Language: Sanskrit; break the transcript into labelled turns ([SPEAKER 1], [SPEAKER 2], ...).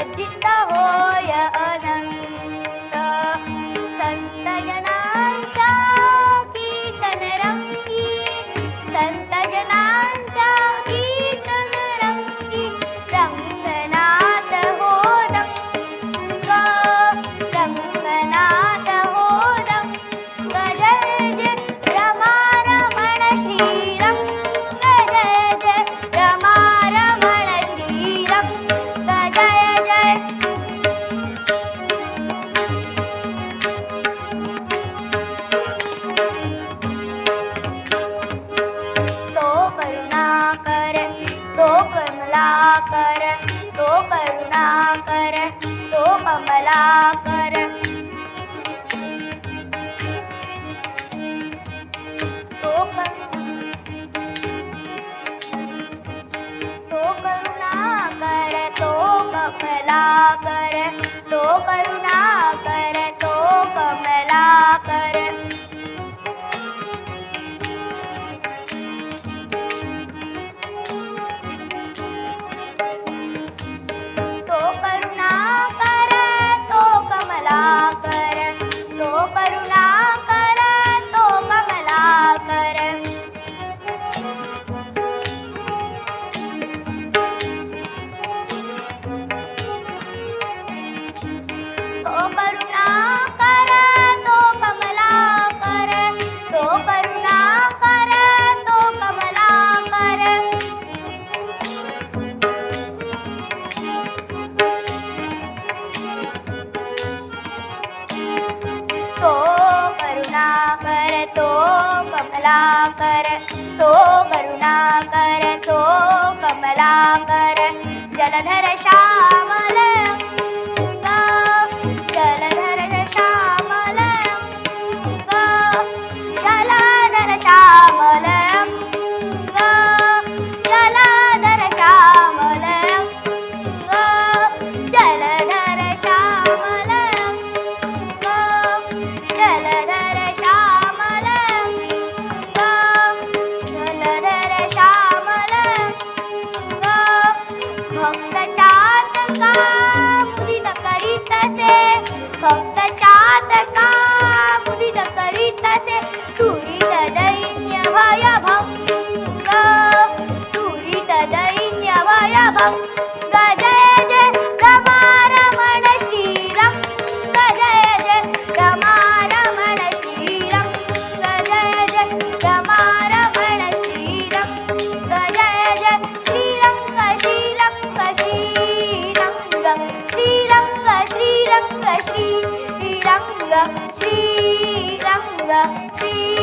[SPEAKER 1] चित्त होय अनन्त कर तो करुणा कर तो कमला कर तो करुणा तो कर तो कमला कर कमला कर तो करुणा कर तो कमला कर जलधर करितसे तुयित दैन्यवयभं गुत दैन्यवयभवं गजय गमारमण क्षीरं गजय जन शीलं गजय गमारमण शीलं गजय श्रीरङ्कीरप्प क्षीरं गं शीरङ्गीरप्प Shri ga phi răng ga phi